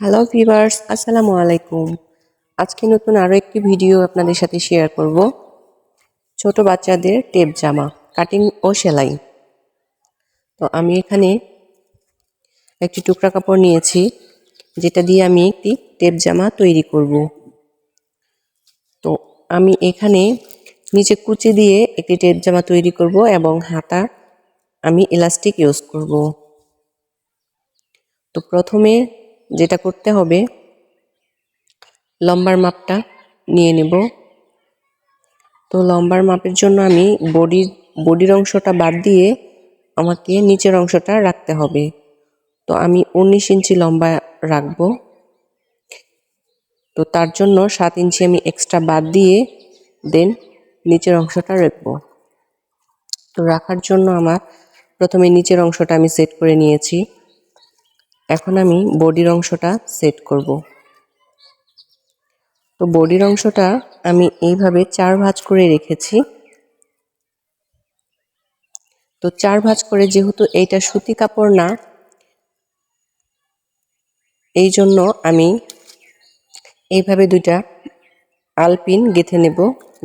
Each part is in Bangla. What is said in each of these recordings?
হ্যালো ভিভার্স আসসালামু আলাইকুম। আজকে নতুন আরও একটি ভিডিও আপনাদের সাথে শেয়ার করব। ছোট বাচ্চাদের টেপ জামা কাটিং ও সেলাই। তো আমি এখানে একটি টুকরা কাপড় নিয়েছি, যেটা দিয়ে আমি একটি টেপ জামা তৈরি করব। তো আমি এখানে নিচে কুচি দিয়ে একটি টেপ জামা তৈরি করব এবং হাতা আমি ইলাস্টিক ইউজ করব। তো প্রথমে যেটা করতে হবে, লম্বার মাপটা নিয়ে নেব। তো লম্বার মাপের জন্য আমি বডির বডির অংশটা বাদ দিয়ে আমাকে নিচের অংশটা রাখতে হবে। তো আমি উনিশ ইঞ্চি লম্বা রাখব। তো তার জন্য সাত ইঞ্চি আমি এক্সট্রা বাদ দিয়ে দেন নিচের অংশটা রাখব। তো রাখার জন্য আমার প্রথমে নিচের অংশটা আমি সেট করে নিয়েছি। এখন আমি বডির অংশটা সেট করব। তো বডির অংশটা আমি এইভাবে চার ভাঁজ করে রেখেছি। তো চার ভাঁজ করে যেহেতু এইটা সুতি কাপড় না, এই জন্য আমি এইভাবে দুইটা আলপিন গেঁথে নেব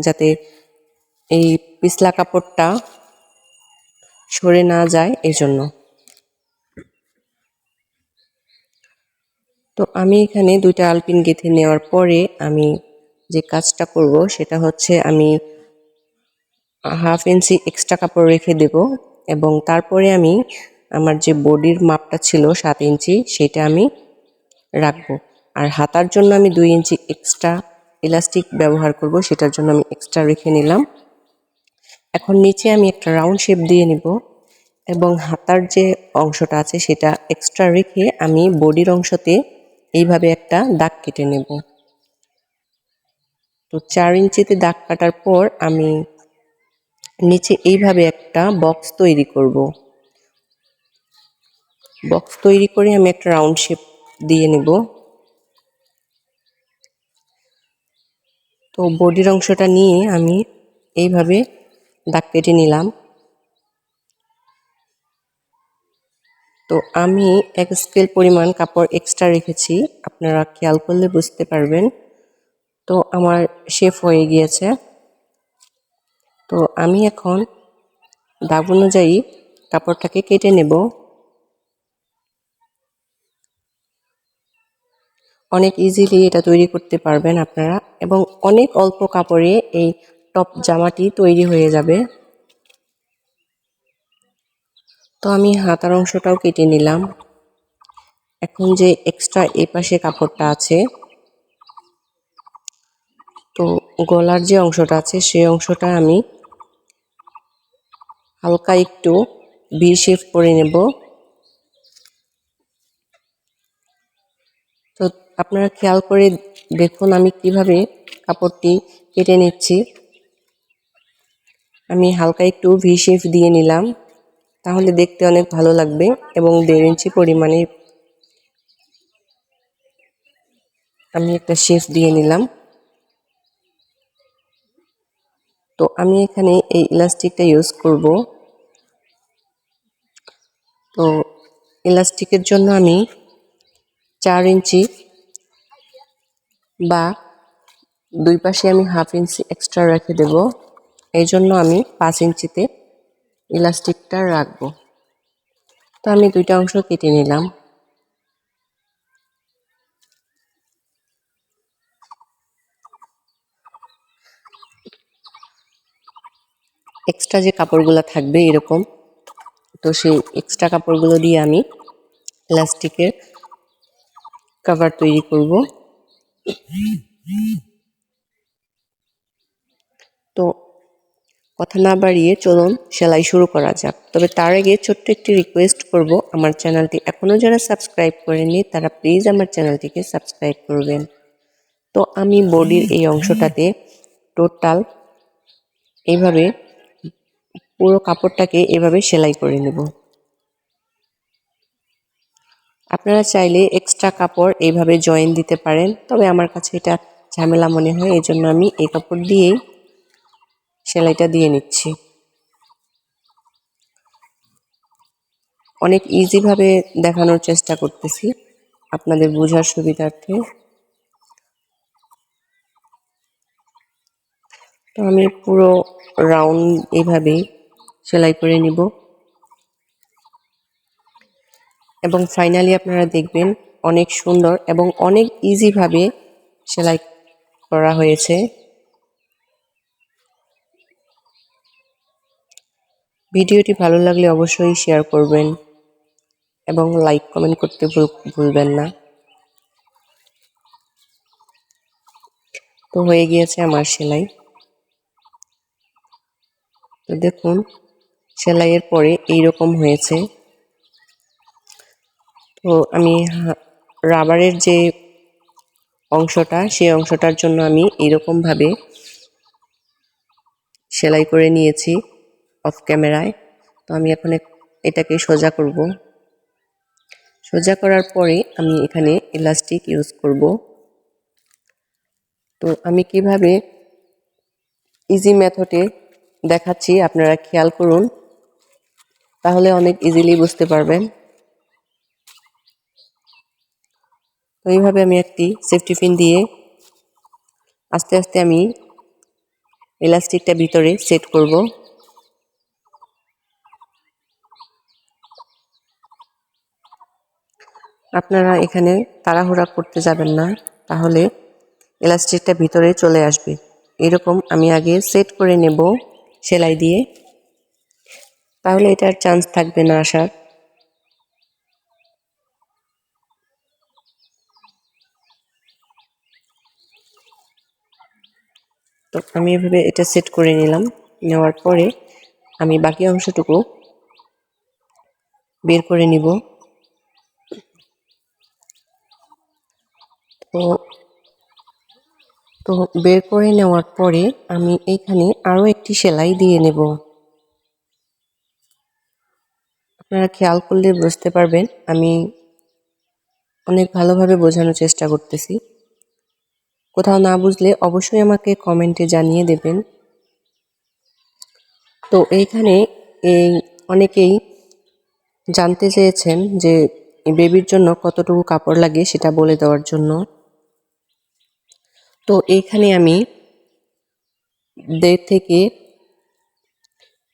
যাতে এই পিছলা কাপড়টা সরে না যায় এই জন্য তো আমি এখানে দুইটা আলপিন গেঁথে নেওয়ার পরে আমি যে কাজটা করব সেটা হচ্ছে আমি হাফ ইঞ্চি এক্সট্রা কাপড় রেখে দেব এবং তারপরে আমি আমার যে বডির মাপটা ছিল সাত ইঞ্চি সেটা আমি রাখব। আর হাতার জন্য আমি দুই ইঞ্চি এক্সট্রা ইলাস্টিক ব্যবহার করব, সেটার জন্য আমি এক্সট্রা রেখে নিলাম। এখন নিচে আমি একটা রাউন্ড শেপ দিয়ে নিব এবং হাতার যে অংশটা আছে সেটা এক্সট্রা রেখে আমি বডির অংশতে এইভাবে একটা দাগ কেটে নেব। তো চার ইঞ্চিতে দাগ কাটার পর আমি নিচে এইভাবে একটা বক্স তৈরি করব। বক্স তৈরি করে আমি একটা রাউন্ড শেপ দিয়ে নেব। তো বডির অংশটা নিয়ে আমি এইভাবে দাগ কেটে নিলাম। তো আমি এক স্কেল পরিমাণ কাপড় এক্সট্রা রেখেছি। আপনারা খেয়াল করলে বুঝতে পারবেন। তো আমার শেফ হয়ে গিয়েছে। তো আমি এখন দাগ অনুযায়ী কাপড়টাকে কেটে নেব। অনেক ইজিলি এটা তৈরি করতে পারবেন আপনারা। এবং অনেক অল্প কাপড়ে এই টপ জামাটি তৈরি হয়ে যাবে। তো আমি হাতার অংশটাও কেটে নিলাম। এখন যে এক্সট্রা এ পাশে কাপড়টা আছে, তো গলার যে অংশটা আছে সেই অংশটা আমি হালকা একটু বি শেপ করে নেব। তো আপনারা খেয়াল করে দেখুন আমি কীভাবে কাপড়টি কেটে নিচ্ছি। আমি হালকা একটু ভি শেপ দিয়ে নিলাম। তাহলে দেখতে অনেক ভালো লাগবে এবং দেড় ইঞ্চি পরিমাণে আমি একটা শেফ দিয়ে নিলাম। তো আমি এখানে এই ইলাস্টিকটা ইউজ করব। তো ইলাস্টিকের জন্য আমি চার ইঞ্চি বা দুই পাশে আমি হাফ ইঞ্চি এক্সট্রা রেখে দেব। এই জন্য আমি পাঁচ ইঞ্চিতে ইলাস্টিকটা রাখব। তো আমি দুইটা অংশ কেটে নিলাম। এক্সট্রা যে কাপড়গুলো থাকবে এরকম, তো সেই এক্সট্রা কাপড়গুলো দিয়ে আমি প্লাস্টিকের কাভার তৈরি করব। তো কথা না বাড়িয়ে চলুন সেলাই শুরু করা যাক। তবে তার আগে ছোট্ট একটি রিকোয়েস্ট করব, আমার চ্যানেলটি এখনও যারা সাবস্ক্রাইব করেনি তারা প্লিজ আমার চ্যানেলটিকে সাবস্ক্রাইব করবেন। তো আমি বডির এই অংশটাতে টোটাল এইভাবে পুরো কাপড়টাকে এভাবে সেলাই করে নেব। আপনারা চাইলে এক্সট্রা কাপড় এইভাবে জয়েন দিতে পারেন, তবে আমার কাছে এটা ঝামেলা মনে হয় এই জন্য আমি এই কাপড় দিয়েই সেলাইটা দিয়ে নিচ্ছি। অনেক ইজিভাবে দেখানোর চেষ্টা করতেছি আপনাদের বোঝার সুবিধার্থে। তো আমি পুরো রাউন্ড এইভাবেই সেলাই করে নিব। এবং ফাইনালি আপনারা দেখবেন অনেক সুন্দর এবং অনেক ইজিভাবে সেলাই করা হয়েছে। ভিডিওটি ভালো লাগলে অবশ্যই শেয়ার করবেন এবং লাইক কমেন্ট করতে ভুলবেন না। তো হয়ে গিয়েছে আমার সেলাই। তো দেখুন, সেলাইয়ের পরে এই রকম হয়েছে। তো আমি রাবারের যে অংশটা, সেই অংশটার জন্য আমি এরকমভাবে সেলাই করে নিয়েছি। অফ ক্যামেরায় তো আমি এখন এটাকে সোজা করব। সোজা করার পরে আমি এখানে ইলাস্টিক ইউজ করব। তো আমি কীভাবে ইজি মেথডে দেখাচ্ছি, আপনারা খেয়াল করুন। তাহলে অনেক ইজিলি বুঝতে পারবেন। তো এইভাবে আমি একটি সেফটি পিন দিয়ে আস্তে আস্তে আমি ইলাস্টিকটা ভিতরে সেট করব। আপনারা এখানে তাড়াহুড়া করতে যাবেন না, তাহলে ইলাস্টিকটা ভিতরে চলে আসবে। এরকম আমি আগে সেট করে নেব সেলাই দিয়ে। তাহলে এটার চান্স থাকবে না আসার। তো আমি এভাবে এটা সেট করে নিলাম। নেওয়ার পরে আমি বাকি অংশটুকু বের করে নিব। তো তো বের করে নেওয়ার পরে আমি এইখানে আরও একটি সেলাই দিয়ে নেব। আপনারা খেয়াল করলে বুঝতে পারবেন, আমি অনেক ভালোভাবে বোঝানোর চেষ্টা করতেছি। কোথাও না বুঝলে অবশ্যই আমাকে কমেন্টে জানিয়ে দেবেন। তো এইখানে এই অনেকেই জানতে চেয়েছেন যে বেবির জন্য কতটুকু কাপড় লাগে সেটা বলে দেওয়ার জন্য। তো এইখানে আমি দেড় থেকে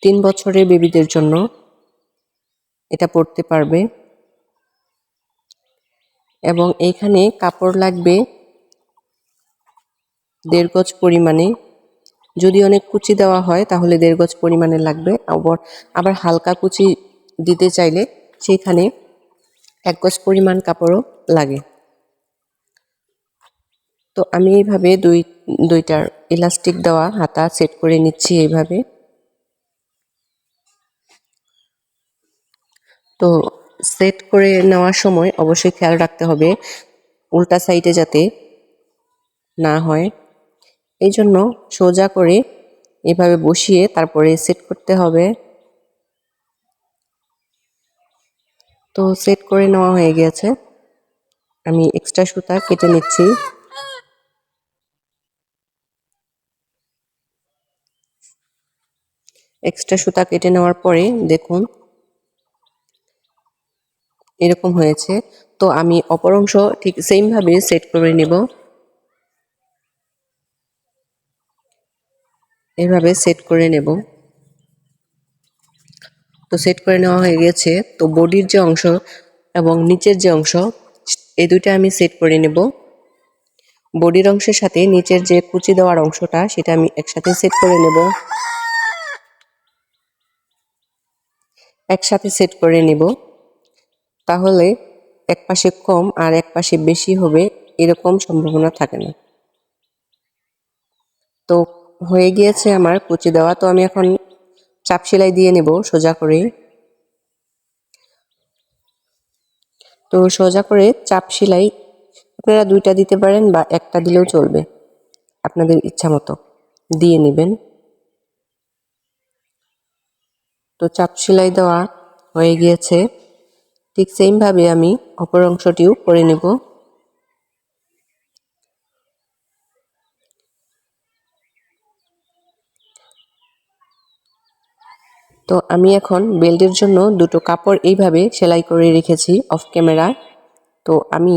তিন বছরের বেবিদের জন্য এটা পড়তে পারবে। এবং এইখানে কাপড় লাগবে দেড় গজ পরিমাণে। যদি অনেক কুচি দেওয়া হয়, তাহলে দেড় গজ পরিমাণে লাগবে। আবার আবার হালকা কুচি দিতে চাইলে সেইখানে এক গজ পরিমাণ কাপড়ও লাগে। তো আমি এইভাবে দুই দুইটার ইলাস্টিক দেওয়া হাতা সেট করে নিচ্ছি এইভাবে। তো সেট করে নেওয়ার সময় অবশ্যই খেয়াল রাখতে হবে উল্টা সাইডে যাতে না হয়। এই জন্য সোজা করে এভাবে বসিয়ে তারপরে সেট করতে হবে। তো সেট করে নেওয়া হয়ে গেছে। আমি এক্সট্রা সুতা কেটে নিচ্ছি। এক্সট্রা সুতা কেটে নেওয়ার পরে দেখুন, এরকম হয়েছে। তো আমি অপর অংশ ঠিক সেমভাবে সেট করে নেব। এভাবে সেট করে নেব। তো সেট করে নেওয়া হয়ে গেছে। তো বডির যে অংশ এবং নিচের যে অংশ, এই দুইটা আমি সেট করে নেব। বডির অংশের সাথে নিচের যে কুচি দেওয়ার অংশটা, সেটা আমি একসাথে সেট করে নেব। একসাথে সেট করে নেব। তাহলে এক পাশে কম আর এক পাশে বেশি হবে এরকম সম্ভাবনা থাকে না। তো হয়ে গিয়েছে আমার কুচি দেওয়া। তো আমি এখন চাপ সেলাই দিয়ে নেব সোজা করে। তো সোজা করে চাপ সেলাই আপনারা দুইটা দিতে পারেন বা একটা দিলেও চলবে। আপনাদের ইচ্ছা মতো। দিয়ে নেবেন। তো চাপ সেলাই দেওয়া হয়ে গিয়েছে। ঠিক সেমভাবে আমি অপর অংশটিও করে নেব। তো আমি এখন বেল্টের জন্য দুটো কাপড় এইভাবে সেলাই করে রেখেছি অফ ক্যামেরা তো আমি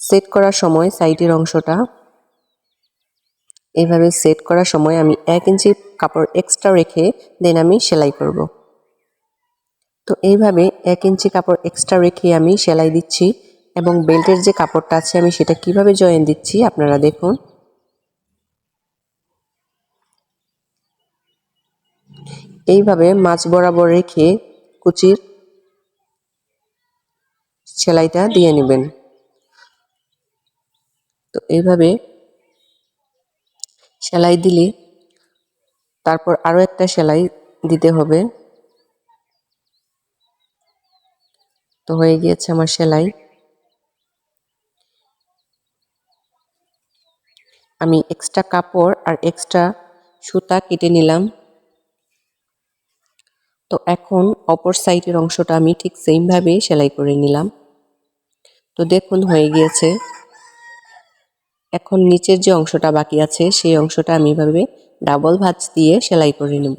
সেট করার সময় সাইডের অংশটা এইভাবে সেট করার সময় আমি এক ইঞ্চি কাপড় এক্সট্রা রেখে দেন আমি সেলাই করব। তো এইভাবে এক ইঞ্চি কাপড় এক্সট্রা রেখে আমি সেলাই দিচ্ছি এবং বেল্টের যে কাপড়টা আছে আমি সেটা কীভাবে জয়েন দিচ্ছি আপনারা দেখুন। এইভাবে মাছ বরাবর রেখে কুচির সেলাইটা দিয়ে নেবেন। তো এইভাবে সেলাই দিলে তারপর আরও একটা সেলাই দিতে হবে। তো হয়ে গিয়েছে আমার সেলাই। আমি এক্সট্রা কাপড় আর এক্সট্রা সুতা কেটে নিলাম। তো এখন অপর সাইডের অংশটা আমি ঠিক সেমভাবে সেলাই করে নিলাম। তো দেখুন, হয়ে গিয়েছে। এখন নিচের যে অংশটা বাকি আছে, সেই অংশটা আমি এভাবে ডাবল ভাঁজ দিয়ে সেলাই করে নেব।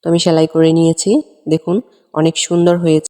তো আমি সেলাই করে নিয়েছি। দেখুন, অনেক সুন্দর হয়েছে।